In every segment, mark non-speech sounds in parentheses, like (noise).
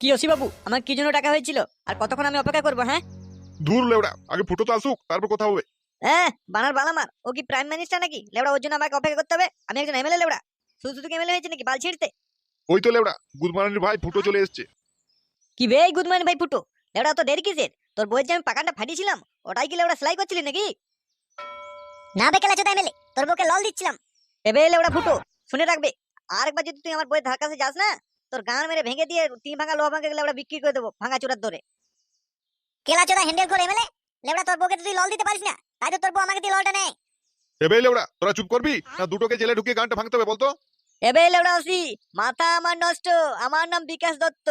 কি অসি বাবু আমার কি জন্য টাকা হয়েছিল? আর কতক্ষণ আমি অপেক্ষা করব হ্যাঁ? দূর লেবড়া আগে ফুটো তো আসুক তারপর কথা হবে। হ্যাঁ বানার বালামার ও কি প্রাইম মিনিস্টার নাকি? লেবড়া ওর জন্য আমাকে অপেক্ষা করতে হবে। আমি একজন এমএলএ লেবড়া শুধু শুধু এমএলএ হয়েছে নাকি? বাল ছিঁড়তে? ওই তো লেবড়া গুদমারানির ভাই ফুটো চলে এসছে। কি বে গুড মর্নিং ভাই ফুটো? লেবড়া তো দেরি কিসের? তোর বইয়ের যে আমি পাকানটা ফাটিয়েছিলাম ওটাই কি লেবড়া সেলাই করছিলি নাকি? না বেকেলা চোদা এমএলএ তোর বউকে লল দিচ্ছিলাম। এবে লেবড়া ফুটো শুনে রাখবে। আরেকবার যদি তুই আমার বইয়ের ধার কাছে যাস না তোর গান মেরে ভেঙে দিয়ে তিন ভাঙা লোহা ভাঙা লেবড়া বিক্রি করে দেবো ভাঙা চূড়ার দরে। কেলা চোদা হ্যান্ডেল করে এমএলএ? লেবড়া তোর বউকে তুই লল দিতে পারিস না। তাই তো তোর বউ আমাকে দিয়ে ললটা নেয়। এবে লেবড়া তোরা চুপ করবি? না দুটোকে জেলে ঢুকিয়ে গানটা ভাঙতে হবে বলতো? এবে লেবড়া ওসি মাথা আমার নষ্ট আমার নাম বিকাশ দত্ত।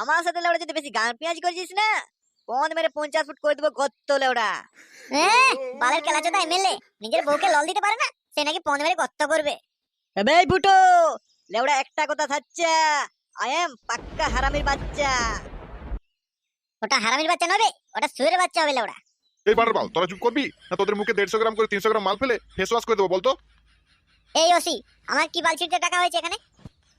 আমার সাথে লেবড়া যদি বেশি গান পেঁয়াজ করেছিস না পন মেরে পঞ্চাশ ফুট করে দেবো গত্ত লেবড়া। হ্যাঁ বালের কেলা চোদা এমএলএ নিজের বউকে লল দিতে পারে না সে নাকি পনেরো মেরে কষ্ট করবে। এবে ফুটো লেবড়া একটা কথা থাকছে আই এম পাক্কা হারামির বাচ্চা। ওটা হারামির বাচ্চা নবে ওটা সুয়ের বাচ্চা হবে লেবড়া এই বানার বাল তোরা চুপ করবি? না তোদের মুখে দেড়শো গ্রাম করে তিনশো গ্রাম মাল ফেলে ফেস ওয়াশ করে দেবো বলতো? এই ওসি আমার কি বালছিটে টাকা হয়েছে এখানে?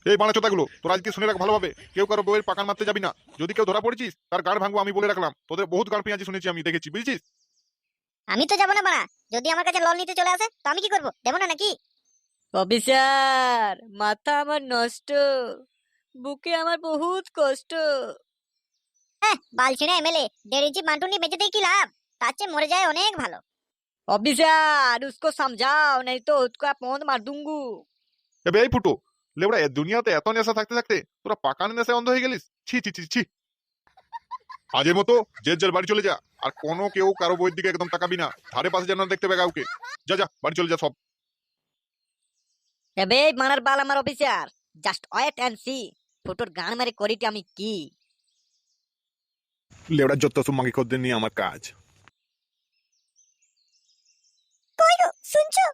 এই বানা চোদাগুলো তোরা আজকে শুনে রাখ ভালোভাবে। কেউ কারও বউয়ের পাকান মারতে যাবি না। যদি কেউ ধরা পড়েছিস তার গান ভাঙবো আমি বলে রাখলাম। তোদের বহুত গান পেঁয়াজি শুনেছি আমি দেখেছি বুঝেছিস? আমি তো যাব না বাড়া। যদি আমার কাছে লল নিতে চলে আসে তো আমি কি করব? দেবো না নাকি? অফিসার মাথা আমার নষ্ট। বুকে আমার বহুত কষ্ট হ্যাঁ বালছিনা এমএলএ দেড় ইঞ্চি বান্টু নিয়ে বেঁচে দিয়ে কি লাভ তার চেয়ে মরে যায় অনেক ভালো ऑफिसर उसको समझाओ नहीं तो उसका पौंद मार दूंगू এবে এই ফুটো লেবড়া এ দুনিয়াতে এত নেশা থাকতে থাকতে তোরা পাকানের নেশায় অন্ধ হয়ে গেলিস ছি ছি ছি ছি আজের মতো যে যার বাড়ি চলে যা আর কোনো কেউ কারো বইয়ের দিকে একদম তাকাবি না ধারে পাশে যেন না দেখতে পাবে কাউকে যা যা বাড়ি চলে যা সব এবে মানার বাল আমার officer just wait and see ফটোর গান মেরে করিটি আমি কি? লেবড়া যত সুমাঙ্গি খদ্দের নিয়ে আমার কাজ। কই গো শুনছো?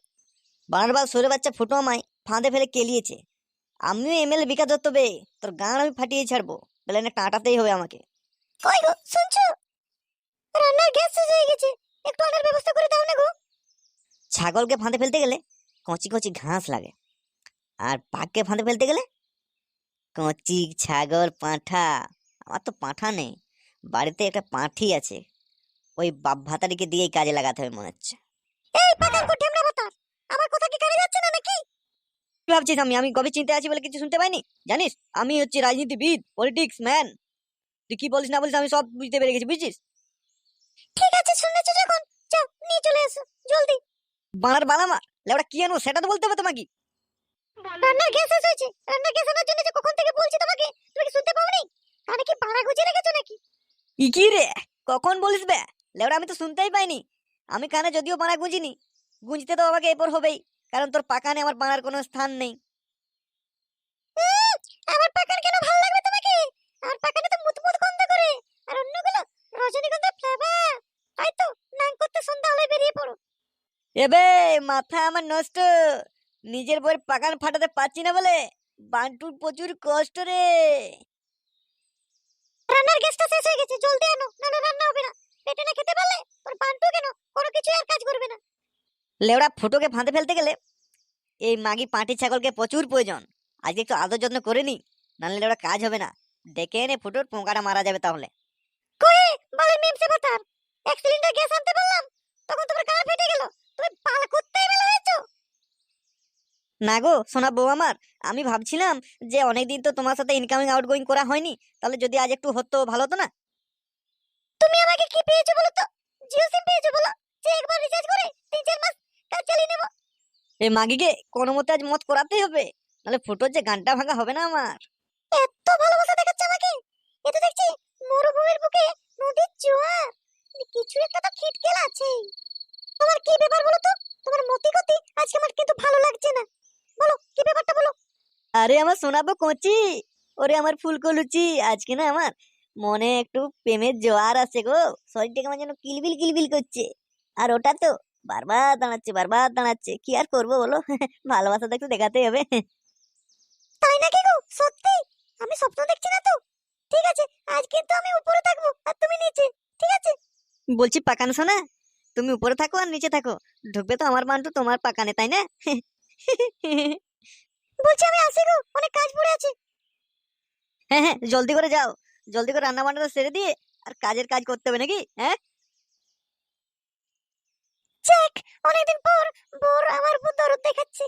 বানার বাল সরে বাচ্চা ফুটো আমায় ফাঁদে ফেলে কেলিয়েছে। আমিও এমএলএ বিকাশ দত্ত বে তোর গান আমি ফাটিয়ে ছাড়বো। বলে না কাটাতেই হবে আমাকে। কই গো শুনছো? রান্নার গ্যাস শেষ হয়ে গেছে একটু আনার ব্যবস্থা করে দাও না গো। ছাগলকে ফাঁদে ফেলতে গেলে কচি কচি ঘাস লাগে। আর পাককে ফাঁদে ফেলতে গেলে কচি, ছাগল, পাঁঠা। আমার তো পাঁঠা নেই। বাড়িতে একটা পাঁঠি আছে। ওই বাপ ভাতারিকে দিয়েই কাজে লাগাতে হবে, মনে হচ্ছে। এই পাকার আমার কথা কি কানে যাচ্ছে না নাকি? কি ভাবছিস আমি? আমি গভীর চিন্তায় আছি বলে কিছু শুনতে পাইনি? জানিস, আমি হচ্ছি রাজনীতিবিদ পলিটিক্স ম্যান তুই কি বলিস না বলিস আমি সব বুঝতে পেরে গেছি, বুঝছিস? ঠিক আছে, শুনেছো যখন। যাও, নিয়ে চলে এসো, জলদি। বানার বানামা লেওড়া কি আনো সেটা তো বলতে হবে তোমাকে। রান্নার গ্যাস শেষ হয়েছে। রান্নার গ্যাস আনার জন্য যে কখন থেকে বলছি তোমাকে তুমি কি শুনতে পাওনি? কানে কি পাড়া গুজে রেখেছো নাকি? কি রে? কখন বলিস বে? লেওড়া আমি তো শুনতেই পাইনি। আমি কানে যদিও বানা গুঁজিনি। গুঁজতে তো আমাকে এরপর হবেই কারণ তোর পাকানে আমার বানার কোনো স্থান নেই। আমার পাকান কেন ভালো লাগবে তোমাকে? আমার পাকানে তো মুতমুত গন্ধ করে। আর অন্যগুলো রজনীগন্ধা ফ্লেভার। তাই তো নাং করতে সন্ধ্যা হলে বেরিয়ে পড়ো। এবে মাথা আমার নষ্ট। নিজের বইয়ের পাকান ফাটাতে পারছি না বলে? বান্টুর প্রচুর কষ্ট রে। রান্নার গ্যাসটা শেষ হয়ে গেছে জলদি আনো নাহলে রান্না হবে না। পেটে না খেতে পারলে তোর বান্টু কেন? কোনো কিছু আর কাজ করবে না। লেওড়া ফুটোকে ফাঁদে ফেলতে গেলে এই মাগি পাঁটি ছাগলকে প্রচুর প্রয়োজন। আজকে একটু আদর যত্ন করে নি নাহলে লেওড়া কাজ হবে না। ডেকে এনে ফুটোর পোকাটা মারা যাবে তাহলে। কই? বালের মিমসে ভাতার এক সিলিন্ডার গ্যাস আনতে বললাম তখন তোমার গা ফেটে গেল। তুমি পাল কুত্তে মেলে হয়েছো। না গো, সোনা বউ আমার, আমি ভাবছিলাম যে অনেকদিন তো তোমার সাথে ইনকামিং আউটগোয়িং করা হয়নি, তাহলে যদি আজ একটু হতো ভালো হতো না? তুমি আমাকে কি পেয়েছ বলো তো? জিও সিম পেয়েছ বলো? যে একবার রিচার্জ করে তিন চার মাস কাজ চালিয়ে নেব। এই মাগিকে কোনো মতে আজ মত করাতেই হবে, নাহলে ফুটোর যে গানটা ভাঙা হবে না আমার। এত ভালোবাসা দেখাচ্ছে আমাকে! এ তো দেখছি মরুভূমির বুকে নদীর জোয়ার কিছু একটা তো খিটকেল আছে। তোমার কি ব্যাপার বলো তো? তোমার মতি গতি আজকে আমার কিন্তু ভালো লাগছে না। বলো, কি ব্যাপারটা বলো? আরে আমার শোনাবো কচি, ওরে আমার ফুলকো লুচি, আজকে না আমার মনে একটু প্রেমের জোয়ার আছে গো, শরীরটা কেমন যেন কিলবিল কিলবিল করছে। আর ওটা তো বারবার দাঁড়াচ্ছে বারবার দাঁড়াচ্ছে, কি আর করব বলো? (laughs) ভালোবাসা তো একটু দেখাতেই হবে। (laughs) তাই নাকি গো? সত্যি? আমি স্বপ্ন দেখছি না তো? ঠিক আছে, আজ কিন্তু আমি উপরে থাকব, আর তুমি নিচে, ঠিক আছে? বলছি পাকান শোনা তুমি উপরে থাকো আর নিচে থাকো, ঢুকবে তো আমার মান্টু তোমার পাকানে, তাই না? (laughs) বলছি আমি আসি গো, অনেক কাজ পড়ে আছে। হ্যাঁ হ্যাঁ জলদি করে যাও। জলদি করে রান্না বান্নাটা সেরে দিয়ে আর কাজের কাজ করতে হবে নাকি হ্যাঁ? যাক, অনেকদিন পর বোর আমার উপর দরদ দেখাচ্ছে।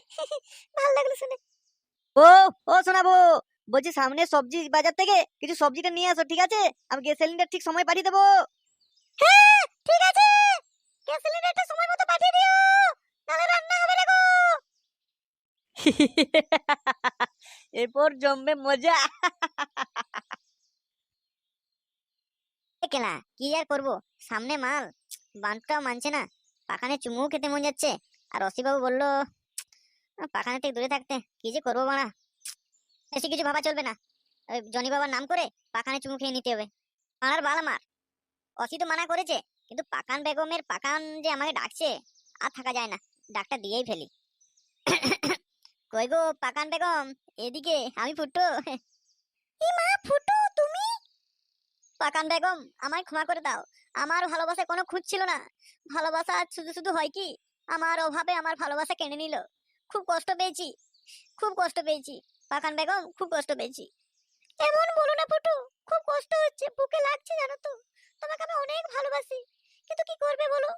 ভালো লাগল শুনে। ও ও শোনাবো বলছি সামনে সবজি বাজার থেকে কিছু সবজিটা নিয়ে আসো, ঠিক আছে? আমি গ্যাস সিলিন্ডার ঠিক সময় পাঠিয়ে দেবো। হ্যাঁ ঠিক আছে। গ্যাস সিলিন্ডারটা সময় মতো পাঠিয়ে দিও নাহলে রান্না হবে না গো (laughs) এরপর জমবে মজা। কেলা, কি আর করব? সামনে মাল বান্টটাও মানছে না। পাখানে চুমু খেতে মন যাচ্ছে। আর বাবু বলল পাখানে থেকে দূরে থাকতে, কি যে করব মারা বেশি কিছু ভাবা চলবে না। ওই জনি বাবার নাম করে পাখানে চুমু খেয়ে নিতে হবে। মারার বাল আমার। অসি তো মানা করেছে, কিন্তু পাকান বেগমের পাকান যে আমাকে ডাকছে, আর থাকা যায় না। ডাকটা দিয়েই ফেলি। কই গো পাকান বেগম? এদিকে আমি ফুটো। মা ফুটো তুমি? পাকান বেগম আমায় ক্ষমা করে দাও। আমার ভালোবাসা কোনো খুঁজ ছিল না। ভালোবাসা শুধু শুধু হয় কি? আমার অভাবে আমার ভালোবাসা কেড়ে নিল। খুব কষ্ট পেয়েছি। খুব কষ্ট পেয়েছি। পাকান বেগম খুব কষ্ট পেয়েছি। এমন বলো না ফুটু খুব কষ্ট হচ্ছে বুকে লাগছে জানো তো। তোমাকে আমি অনেক ভালোবাসি। কিন্তু কি করবে বলো?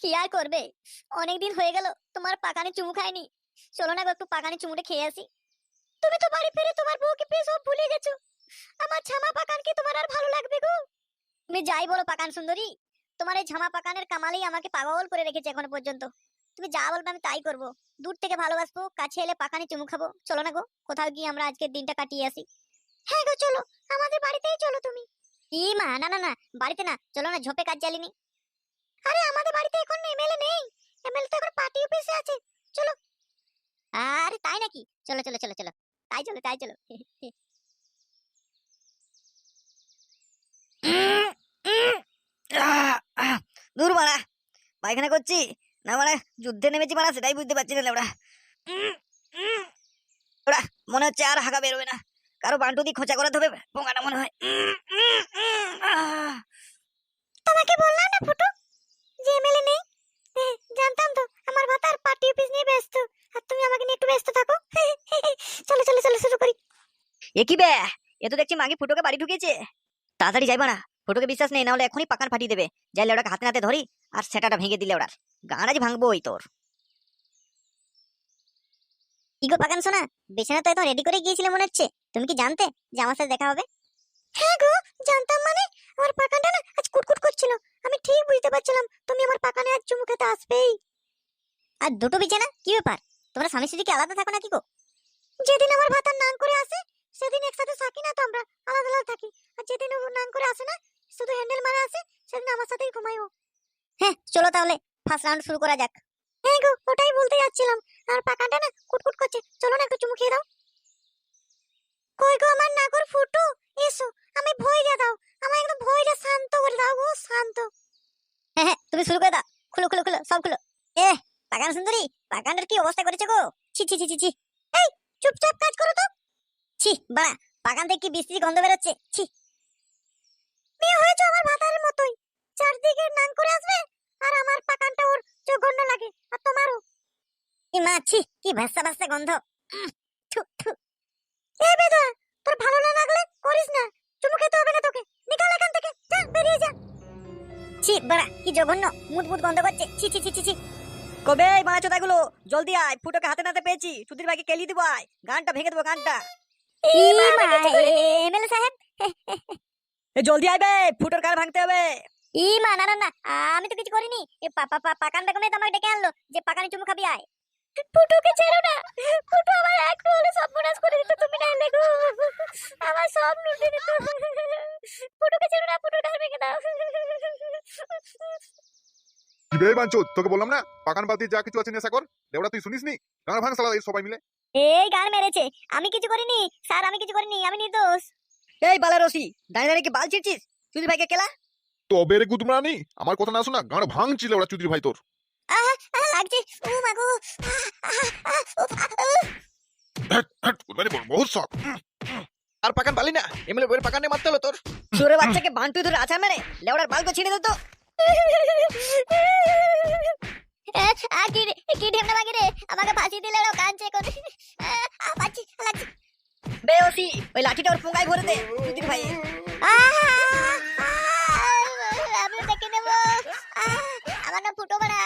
কি আর করবে? অনেক দিন হয়ে গেল তোমার পাকানে চুমু খাইনি চলো না একটু পাকানে চুমুটা খেয়ে আসি। তুমি তো বাড়ি ফিরে তোমার বউকে পেয়ে সব ভুলে গেছো। আমার ঝামা পাকান কি তোমার আর ভালো লাগবে গো। তুমি যাই বলো পাকান সুন্দরী, তোমার এই ঝামা পাকানের কামালেই আমাকে পাগল করে রেখেছে এখনও পর্যন্ত। তুমি যা বলবে আমি তাই করব। দূর থেকে ভালোবাসবো, কাছে এলে পাকানে চুমু খাব। চলো না গো, কোথাও গিয়ে আমরা আজকের দিনটা কাটিয়ে আসি। হ্যাঁ গো, চলো, আমাদের বাড়িতেই চলো তুমি। ই মা, না না না, বাড়িতে না, চলো না, ঝোপে কাজ জ্বালিনি। আরে আমাদের বাড়িতে এখন এমএলএ নেই। এমএলএ তো এখন পার্টি অফিসে আছে। চলো আরে তাই নাকি? চলো চলো চলো চলো। তাই চলো তাই চলো। দূর মারা পায়খানা করছি। না মানে যুদ্ধে নেমেছি মারা সেটাই বুঝতে পারছি না লেবড়া ওরা মনে হচ্ছে আর হাগা বেরোবে না। কারও বান্টু দিয়ে খোঁচা করাতে হবে পোঙাটা মনে হয়। তোমাকে বললাম না ফুটু এ কি বে? এ তো দেখছি মাগি ফুটোকে বাড়ি ঢুকিয়েছে। তাড়াতাড়ি যাইবা না। ফুটোকে বিশ্বাস নেই, নাহলে এখনই পাকান ফাটিয়ে দেবে। যাইলে ওটাকে হাতে নাতে ধরি, আর সেটাটা ভেঙে দিলে ওটার গাঁড়াজ ভাঙবো ওই তোর। কি গো পাকান সোনা? বিছানা তো একদম রেডি করে গিয়েছিলে মনে হচ্ছে। তুমি কি জানতে যে আমার সাথে দেখা হবে? হ্যাঁ গো, জানতাম মানে। আমার পাকানটা না আজ কুটকুট করছিল। আমি ঠিক বুঝতে পারছিলাম, তুমি আমার পাকানে আজ চুমু আসবেই। আর দুটো বিছানা? কি ব্যাপার? তোমরা স্বামী স্ত্রী কি আলাদা থাকো নাকি গো? যেদিন আমার ভাতার নাম করে সেদিন একসাথে থাকি না তো আমরা আলাদা আলাদা থাকি। আর যেদিন ও নাম করে আসে না শুধু হ্যান্ডেল মারা আসে সেদিন আমার সাথেই ঘুমাই ও। হ্যাঁ চলো তাহলে ফার্স্ট রাউন্ড শুরু করা যাক। হ্যাঁ গো ওটাই বলতে যাচ্ছিলাম। আর পাকানটা না কুটকুট করছে। চলো না একটু চুমু খেয়ে দাও। কই গো আমার নাগর ফুটু? এসো আমি ভয়টা দাও। আমার একদম ভয়টা শান্ত করে দাও গো শান্ত। হ্যাঁ হ্যাঁ তুমি শুরু করে দাও। খুলো খুলো খুলো সব খুলো। এ পাকান সুন্দরী পাকানটার কি অবস্থা করেছে গো? ছি ছি ছি ছি ছি এই চুপচাপ কাজ করো তো ছি বাড়া পাকান থেকে কি বৃষ্টি গন্ধ বেরোচ্ছে। ছি। মেয়ে হয়েছে আমার ভাতারের মতোই। চারদিকে নাং করে আসবে, আর আমার পাকানটা ওর জঘন্য লাগে, আর তোমারও। এই মা, ছি, কি ভ্যাসা ভ্যাসা গন্ধ। এ বেদা, তোর ভালো না লাগলে করিস না। চুমু খেতে হবে না তোকে। নিকাল এখান থেকে। যা বেরিয়ে যা। ছি, বাড়া, কি জঘন্য। মুদ মুদ গন্ধ করছে। ছি ছি ছি ছি ছি। কবে এই মারা চোদাগুলো জলদি আয়, ফুটোকে হাতে নাতে পেয়েছি। সুধীর ভাইকে কেলি দিব, আয়। গানটা ভেঙে দেবো, গানটা। এমএলএ সাহেব। জলদি আয় বে ফুটোর গান ভাঙতে হবে। ই মা না না না আমি তো কিছু করিনি। এ পাপা পা পাকান বেগমে তো আমাকে ডেকে আনলো যে পাকানে চুমু খাবি আয়। ফুটুকে ছেড়ো না ফুটু আমার একটু হলে সর্বনাশ করে দিত তুমি না এলে গো। আমার সব লুটে দিত। ফুটুকে ছেড়ো না ফুটু ডাল ভেঙে দাও। কি বে বাঞ্চো তোকে বললাম না পাকান বাদ দিয়ে যা কিছু আছে নেশা কর লেবড়া তুই শুনিস নি গান ভাঙ সালা এই সবাই মিলে। এই গান মেরেছে। আমি কিছু করিনি। স্যার আমি কিছু করিনি। আমি নির্দোষ। এই বালা রসি দাঁড়িয়ে দাঁড়িয়ে কি বাল ছিড়ছিস? সুধীর ভাইকে কেলা? তবে রে গুদমানি আমার কথা না শোনা গান ভাঙছিল ওরা চুদির ভাই তোর। আহ লাগছে। ও মাগো হ্যাট, হ্যাট, গুদমানি বল, বহুত শখ। আর পাকান পালি না। এমএলএ বইয়ের পাকানে মারতে হলো তোর। চোরে বাচ্চাকে বান্টু ধরে আছাড় মেরে লেওড়ার বালকে ছিঁড়ে দিত (laughs) কি কি ঢেমনা মাগিরে আমাকে ফাঁসি দিলে ওরা কাঁদছে এখন। পাচ্ছি লাগছে। বে ওসি ওই লাঠিটা ওর পুঙ্গায় ভরে দে সুধীর ভাই আমি দেখে নেব। আমার না ফুটো বাড়া